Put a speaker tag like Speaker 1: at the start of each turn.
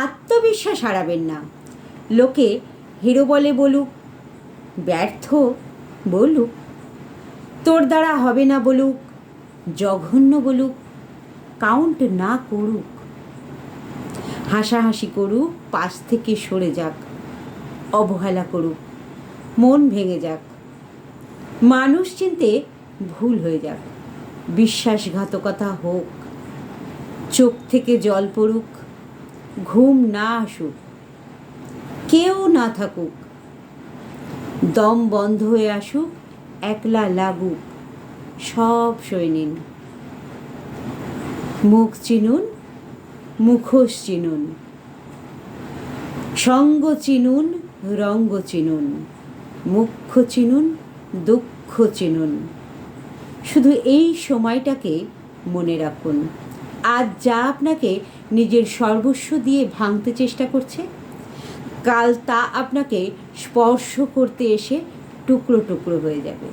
Speaker 1: আত্মবিশ্বাস হারাবেন না। লোকে হিরো বলে বলুক, ব্যর্থ বলুক, তোর দ্বারা হবে না বলুক, জঘন্য বলুক কাউন্ট না করুক। হাসাহাসি করুক, পাশ থেকে সরে যাক, অবহেলা করুক, মন ভেঙে যাক। মানুষ চিনতে ভুল হয়ে যাক, বিশ্বাসঘাতকতা হোক, চোখ থেকে জল পড়ুক ঘুম না আসুক, কেউ না থাকুক, দম বন্ধ হয়ে আসুক, একলা লাগুক, সব সয়ে নিন। মুখ চিনুন, মুখোশ চিনুন, সঙ্গ চিনুন, রঙ্গ চিনুন, মুখ্য চিনুন, দুঃখ চিনুন। শুধু এই সময়টাকে মনে রাখুন। আজ যা আপনাকে নিজের সর্বস্ব দিয়ে ভাঙতে চেষ্টা করছে, কাল তা আপনাকে স্পর্শ করতে এসে টুকরো টুকরো হয়ে যাবে।